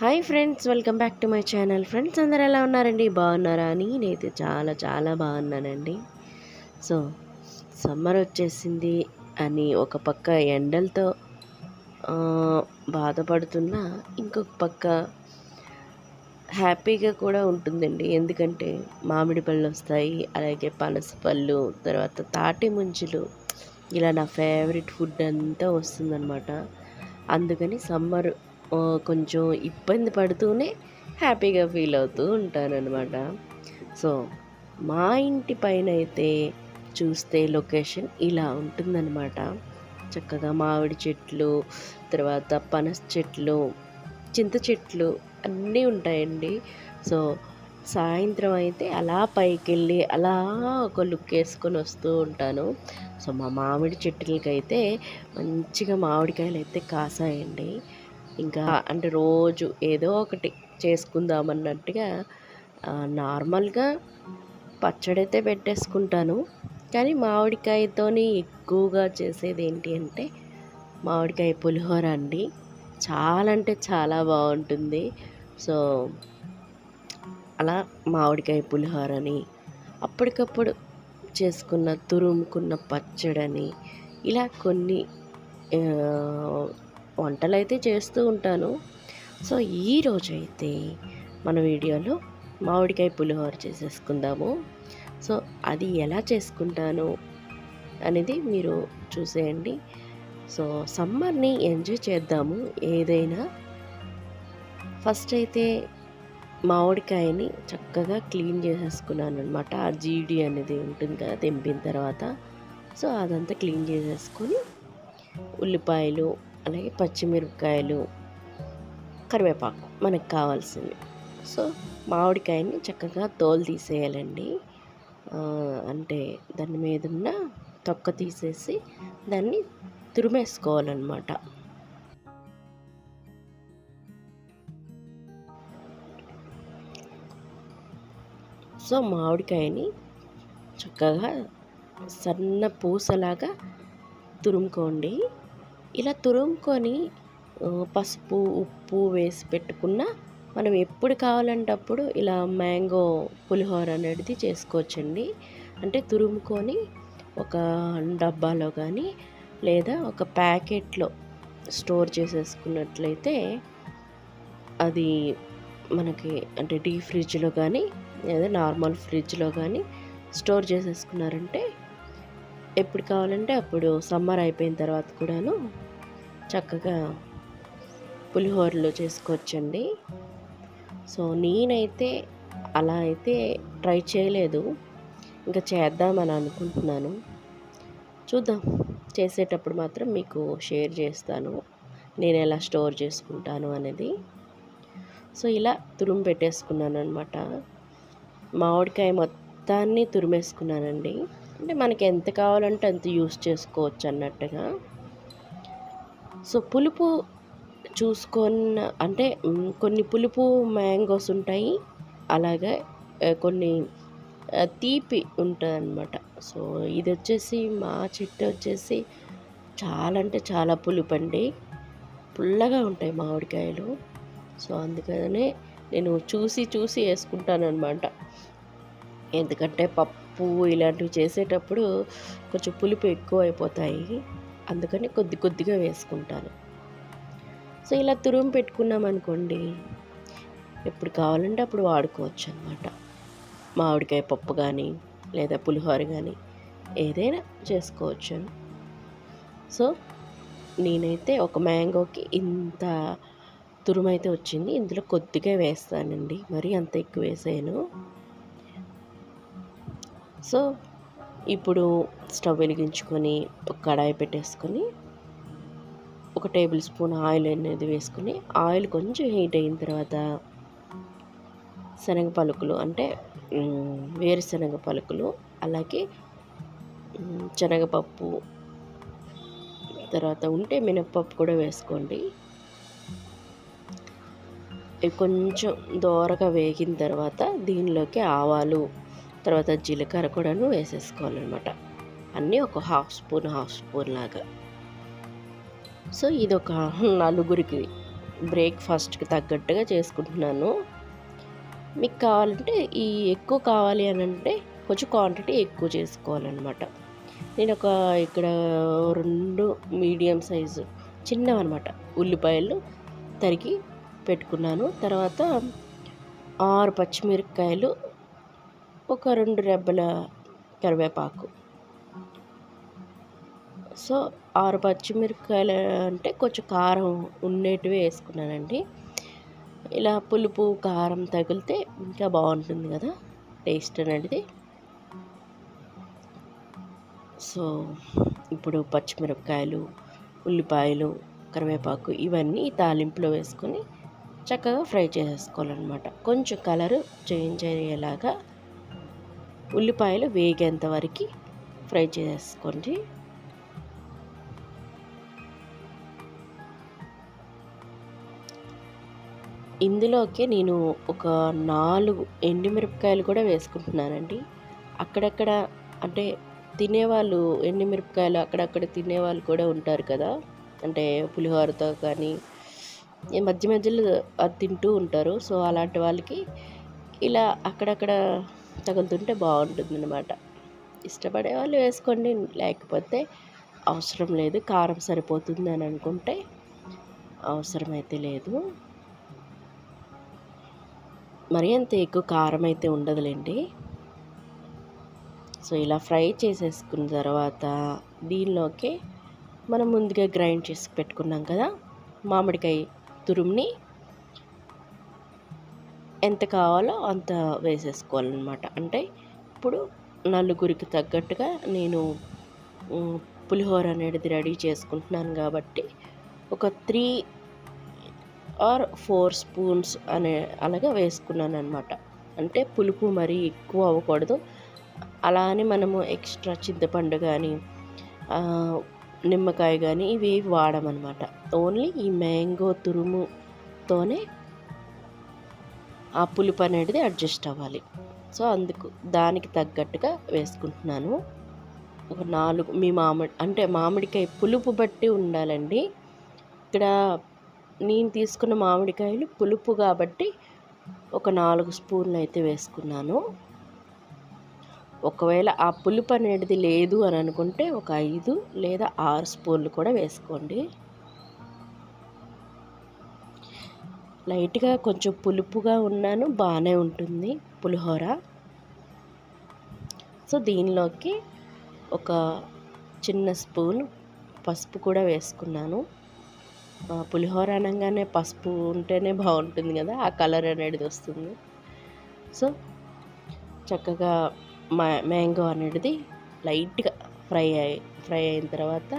Hi friends welcome back to my channel friends అందరు ఎలా ఉన్నారండి? బాగున్నారా? అని నేనైతే చాలా చాలా బాగున్నానండి. సో సమ్మర్ వచ్చేసింది అని ఒక పక్క ఎండలతో బాధపడుతున్నా ఇంకొక పక్క హ్యాపీగా కూడా ఉంటుందండి. ఎందుకంటే మామిడి పళ్ళు వస్తాయి అలాగే పనస పళ్ళు తర్వాత తాటి ముంజులు ఇలా నా ఫేవరెట్ ఫుడ్ అంతా వస్తుందన్నమాట. అందుకని సమ్మర్ కొంచెం ఇబ్బంది పడుతూనే హ్యాపీగా ఫీల్ అవుతూ ఉంటానన్నమాట. సో మా ఇంటి పైన అయితే చూస్తే లొకేషన్ ఇలా ఉంటుందన్నమాట. చక్కగా మామిడి చెట్లు తర్వాత పనస చెట్లు చింత చెట్లు అన్నీ ఉంటాయండి. సో సాయంత్రం అయితే అలా పైకి వెళ్ళి అలా ఒక లుక్ వేసుకొని వస్తూ ఉంటాను. సో మా మామిడి చెట్లకైతే మంచిగా మామిడికాయలు అయితే కాసాయండి. ఇంకా అంటే రోజు ఏదో ఒకటి చేసుకుందామన్నట్టుగా అన్నట్టుగా నార్మల్గా పచ్చడి అయితే పెట్టేసుకుంటాను. కానీ మామిడికాయతోని ఎక్కువగా చేసేది ఏంటి అంటే మామిడికాయ పులిహోర అండి. చాలా అంటే చాలా బాగుంటుంది. సో అలా మామిడికాయ పులిహోరని అప్పటికప్పుడు చేసుకున్న తురుముకున్న పచ్చడని ఇలా కొన్ని వంటలైతే చేస్తూ ఉంటాను. సో ఈరోజు అయితే మన వీడియోలో మామిడికాయ పులిహోర చేసేసుకుందాము. సో అది ఎలా చేసుకుంటాను అనేది మీరు చూసేయండి. సో సమ్మర్ని ఎంజాయ్ చేద్దాము ఏదైనా. ఫస్ట్ అయితే మామిడికాయని చక్కగా క్లీన్ చేసేసుకున్నాను అనమాట ఆ జీడి అనేది ఉంటుంది కదా తెంపిన తర్వాత. సో అదంతా క్లీన్ చేసేసుకొని ఉల్లిపాయలు అలాగే పచ్చిమిరపకాయలు కరివేపాకు మనకు కావాల్సింది. సో మామిడికాయని చక్కగా తోలు తీసేయాలండి. అంటే దాని మీద ఉన్న తొక్క తీసేసి దాన్ని తురిమేసుకోవాలన్నమాట. సో మామిడికాయని చక్కగా సన్న పూసలాగా తురుముకోండి. ఇలా తురుముకొని పసుపు ఉప్పు వేసి పెట్టుకున్న మనం ఎప్పుడు కావాలంటే అప్పుడు ఇలా మ్యాంగో పులిహోర అనేది చేసుకోవచ్చండి. అంటే తురుముకొని ఒక డబ్బాలో కానీ లేదా ఒక ప్యాకెట్లో స్టోర్ చేసేసుకున్నట్లయితే అది మనకి అంటే డీ ఫ్రిడ్జ్లో కానీ లేదా నార్మల్ ఫ్రిడ్జ్లో కానీ స్టోర్ చేసేసుకున్నారంటే ఎప్పుడు కావాలంటే అప్పుడు సమ్మర్ అయిపోయిన తర్వాత కూడాను చక్కగా పులిహోరలు చేసుకోవచ్చండి సో నేనైతే అలా అయితే ట్రై చేయలేదు. ఇంకా చేద్దామని అనుకుంటున్నాను. చూద్దాం. చేసేటప్పుడు మాత్రం మీకు షేర్ చేస్తాను. నేను ఎలా స్టోర్ చేసుకుంటాను అనేది. సో ఇలా తురుము పెట్టేసుకున్నాను అనమాట మామిడికాయ మొత్తాన్ని తురిమేసుకున్నానండి. అంటే మనకి ఎంత కావాలంటే అంత యూస్ చేసుకోవచ్చు అన్నట్టుగా. సో పులుపు చూసుకున్న అంటే కొన్ని పులుపు మ్యాంగోస్ ఉంటాయి. అలాగే కొన్ని తీపి ఉంటుందన్నమాట. సో ఇది వచ్చేసి మా చెట్టు వచ్చేసి చాలా అంటే చాలా పులుపు అండి పుల్లగా ఉంటాయి మామిడికాయలు. సో అందుకనే నేను చూసి చూసి వేసుకుంటాను అనమాట ఎందుకంటే పప్పు ఇలాంటివి చేసేటప్పుడు కొంచెం పులుపు ఎక్కువ అయిపోతాయి అందుకని కొద్ది కొద్దిగా వేసుకుంటాను. సో ఇలా తురుము పెట్టుకున్నాం అనుకోండి ఎప్పుడు కావాలంటే అప్పుడు వాడుకోవచ్చు అనమాట మామిడికాయ పప్పు కానీ లేదా పులిహోర కానీ ఏదైనా చేసుకోవచ్చు. సో నేనైతే ఒక మ్యాంగోకి ఇంత తురుము అయితే వచ్చింది ఇందులో కొద్దిగా వేస్తానండి. మరీ అంత ఎక్కువ వేసాను సో ఇప్పుడు స్టవ్ వెలిగించుకొని ఒక కడాయి పెట్టేసుకొని ఒక టేబుల్ స్పూన్ ఆయిల్ అనేది వేసుకుని ఆయిల్ కొంచెం హీట్ అయిన తర్వాత శనగ పలుకులు అంటే వేరుశనగ పలుకులు అలాగే శనగపప్పు తర్వాత ఉంటే మినప్పప్పు కూడా వేసుకోండి. కొంచెం దోరగా వేగిన తర్వాత దీనిలోకి ఆవాలు తర్వాత జీలకర్ర కూడాను వేసేసుకోవాలన్నమాట. అన్నీ ఒక హాఫ్ స్పూన్ హాఫ్ స్పూన్ లాగా. సో ఇది ఒక నలుగురికి బ్రేక్ఫాస్ట్కి తగ్గట్టుగా చేసుకుంటున్నాను. మీకు కావాలంటే ఈ ఎక్కువ కావాలి అని అంటే కొంచెం క్వాంటిటీ ఎక్కువ చేసుకోవాలన్నమాట. నేను ఒక ఇక్కడ రెండు మీడియం సైజు చిన్నవన్నమాట. ఉల్లిపాయలు తరిగి పెట్టుకున్నాను. తర్వాత ఆరు పచ్చిమిరపకాయలు ఒక రెండు రెబ్బల కరివేపాకు. సో ఆరు పచ్చిమిరపకాయలు అంటే కొంచెం కారం ఉండేటివి వేసుకున్నానండి. ఇలా పులుపు కారం తగిలితే ఇంకా బాగుంటుంది కదా టేస్ట్ అనేది. సో ఇప్పుడు పచ్చిమిరపకాయలు ఉల్లిపాయలు కరివేపాకు ఇవన్నీ తాలింపులో వేసుకొని చక్కగా ఫ్రై చేసేసుకోవాలన్నమాట కొంచెం కలర్ చేంజ్ అయ్యేలాగా ఉల్లిపాయలు వేగేంత వరకు ఫ్రై చేసుకోండి. ఇందులోకి నేను ఒక నాలుగు ఎండుమిరపకాయలు కూడా వేసుకుంటున్నానండి. అక్కడక్కడ అంటే తినేవాళ్ళు ఎండుమిరపకాయలు అక్కడక్కడ తినేవాళ్ళు కూడా ఉంటారు కదా. అంటే పులిహోరతో కానీ ఈ మధ్య మధ్యలో అది తింటూ ఉంటారు. సో అలాంటి వాళ్ళకి ఇలా అక్కడక్కడ తగులుతుంటే బాగుంటుంది అనమాట ఇష్టపడే వాళ్ళు వేసుకోండి లేకపోతే అవసరం లేదు కారం సరిపోతుంది అని అనుకుంటే అవసరమైతే లేదు. మరీ అంత ఎక్కువ కారం అయితే ఉండదులేండి. సో ఇలా ఫ్రై చేసేసుకున్న తర్వాత దీనిలోకి మనం ముందుగా గ్రైండ్ చేసి పెట్టుకున్నాం కదా మామిడికాయ తురుముని ఎంత కావాలో అంత వేసేసుకోవాలన్నమాట. అంటే ఇప్పుడు నలుగురికి తగ్గట్టుగా నేను పులిహోర అనేది రెడీ చేసుకుంటున్నాను కాబట్టి ఒక త్రీ ఆర్ ఫోర్ స్పూన్స్ అనే అలాగా వేసుకున్నాను అనమాట అంటే పులుపు మరీ ఎక్కువ అవ్వకూడదు. అలా అని మనము ఎక్స్ట్రా చింతపండు కానీ నిమ్మకాయ కానీ ఇవి వాడమన్నమాట. ఓన్లీ ఈ మ్యాంగో తురుముతోనే ఆ పులుపు అనేది అడ్జస్ట్ అవ్వాలి. సో అందుకు దానికి తగ్గట్టుగా వేసుకుంటున్నాను. ఒక నాలుగు మీ మామిడి అంటే మామిడికాయ పులుపు బట్టి ఉండాలండి. ఇక్కడ నేను తీసుకున్న మామిడికాయలు పులుపు కాబట్టి ఒక నాలుగు స్పూన్లు అయితే వేసుకున్నాను. ఒకవేళ ఆ పులుపు అనేది లేదు అని అనుకుంటే ఒక ఐదు లేదా ఆరు స్పూన్లు కూడా వేసుకోండి. లైట్గా కొంచెం పులుపుగా ఉన్నాను. బాగానే ఉంటుంది పులిహోర. సో దీనిలోకి ఒక చిన్న స్పూన్ పసుపు కూడా వేసుకున్నాను. పులిహోర అనగానే పసుపు ఉంటేనే బాగుంటుంది కదా ఆ కలర్ అనేది వస్తుంది. సో చక్కగా మ్యాంగో అనేది లైట్గా ఫ్రై అయి ఫ్రై అయిన తర్వాత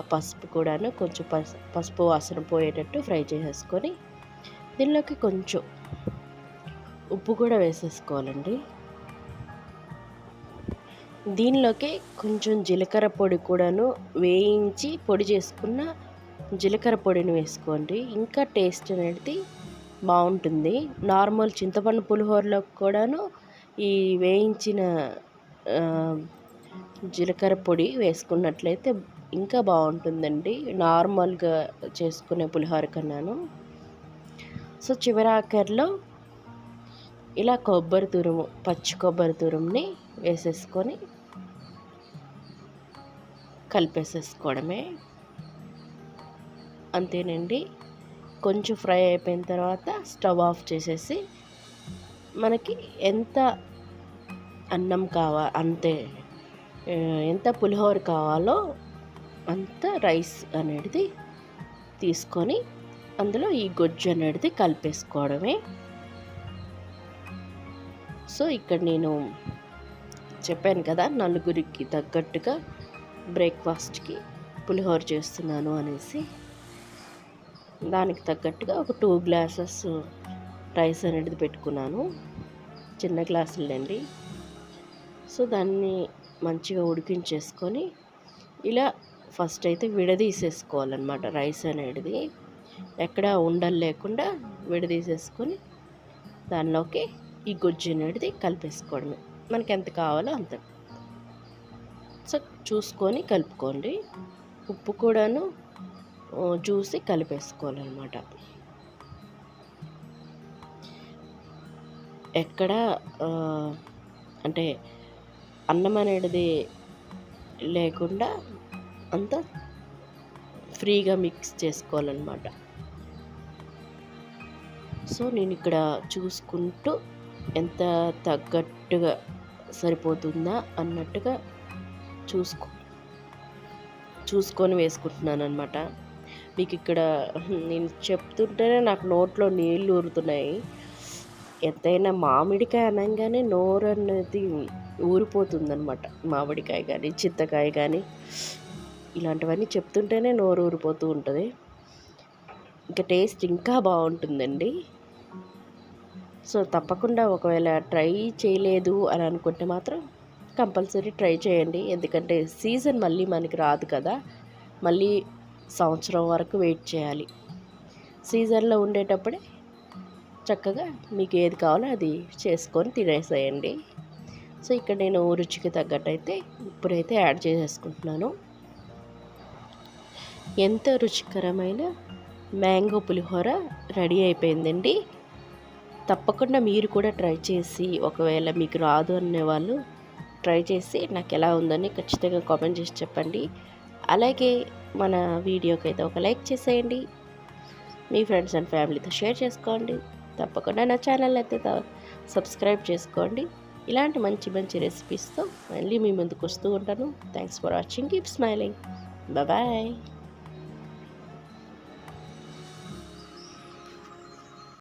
ఆ పసుపు కూడాను కొంచెం పసుపు వాసన పోయేటట్టు ఫ్రై చేసేసుకొని దీనిలోకి కొంచెం ఉప్పు కూడా వేసేసుకోవాలండి. దీనిలోకి కొంచెం జీలకర్ర పొడి కూడాను వేయించి పొడి చేసుకున్న జీలకర్ర పొడిని వేసుకోండి. ఇంకా టేస్ట్ అనేది బాగుంటుంది. నార్మల్ చింతపండు పులిహోరలో కూడాను ఈ వేయించిన జీలకర్ర పొడి వేసుకున్నట్లయితే ఇంకా బాగుంటుందండి. నార్మల్గా చేసుకునే పులిహోర కన్నాను. సో చివరి ఆఖరిలో ఇలా కొబ్బరి తురుము పచ్చి కొబ్బరి తురుముని వేసేసుకొని కలిపేసేసుకోవడమే. అంతేనండి. కొంచెం ఫ్రై అయిపోయిన తర్వాత స్టవ్ ఆఫ్ చేసేసి మనకి ఎంత అన్నం కావా అంతే ఎంత పులిహోర కావాలో అంత రైస్ అనేది తీసుకొని అందులో ఈ గొజ్జు అనేది కలిపేసుకోవడమే. సో ఇక్కడ నేను చెప్పాను కదా నలుగురికి తగ్గట్టుగా బ్రేక్ఫాస్ట్కి పులిహోర చేస్తున్నాను అనేసి. దానికి తగ్గట్టుగా ఒక టూ గ్లాసెస్ రైస్ అనేది పెట్టుకున్నాను. చిన్న గ్లాసులండి. సో దాన్ని మంచిగా ఉడికించేసుకొని ఇలా ఫస్ట్ అయితే విడదీసేసుకోవాలన్నమాట రైస్ అనేది. ఎక్కడ ఉండలు లేకుండా విడదీసేసుకొని దానిలోకి ఈ గుజ్జు అనేది కలిపేసుకోవడమే. మనకి ఎంత కావాలో అంత. సో చూసుకొని కలుపుకోండి. ఉప్పు కూడాను చూసి కలిపేసుకోవాలన్నమాట. ఎక్కడ అంటే అన్నం అనేది లేకుండా అంతా ఫ్రీగా మిక్స్ చేసుకోవాలన్నమాట. సో నేను ఇక్కడ చూసుకుంటూ ఎంత తగ్గట్టుగా సరిపోతుందా అన్నట్టుగా చూసుకో చూసుకొని వేసుకుంటున్నాను అనమాట మీకు ఇక్కడ నేను చెప్తుంటేనే నాకు నోట్లో నీళ్ళు ఊరుతున్నాయి. ఎంతైనా మామిడికాయ అనగానే నోరు అనేది ఊరిపోతుందన్నమాట. మామిడికాయ కానీ చింతకాయ కానీ ఇలాంటివన్నీ చెప్తుంటేనే నోరు ఊరిపోతూ ఉంటుంది. ఇంకా టేస్ట్ ఇంకా బాగుంటుందండి. సో తప్పకుండా ఒకవేళ ట్రై చేయలేదు అని అనుకుంటే మాత్రం కంపల్సరీ ట్రై చేయండి. ఎందుకంటే సీజన్ మళ్ళీ మనకి రాదు కదా. మళ్ళీ సంవత్సరం వరకు వెయిట్ చేయాలి. సీజన్లో ఉండేటప్పుడే చక్కగా మీకు ఏది కావాలో అది చేసుకొని తినేసేయండి. సో ఇక్కడ నేను రుచికి తగ్గట్టయితే ఇప్పుడైతే యాడ్ చేసేసుకుంటున్నాను. ఎంతో రుచికరమైన మ్యాంగో పులిహోర రెడీ అయిపోయిందండి. తప్పకుండా మీరు కూడా ట్రై చేసి ఒకవేళ మీకు రాదు అనే వాళ్ళు ట్రై చేసి నాకు ఎలా ఉందని ఖచ్చితంగా కామెంట్ చేసి చెప్పండి. అలాగే మన వీడియోకి అయితే ఒక లైక్ చేసేయండి. మీ ఫ్రెండ్స్ అండ్ ఫ్యామిలీతో షేర్ చేసుకోండి. తప్పకుండా నా ఛానల్ అయితే త- సబ్స్క్రైబ్ చేసుకోండి. ఇలాంటి మంచి మంచి రెసిపీస్తో మళ్ళీ మీ ముందుకు వస్తూ ఉంటాను. Thanks for watching. Keep smiling. Bye.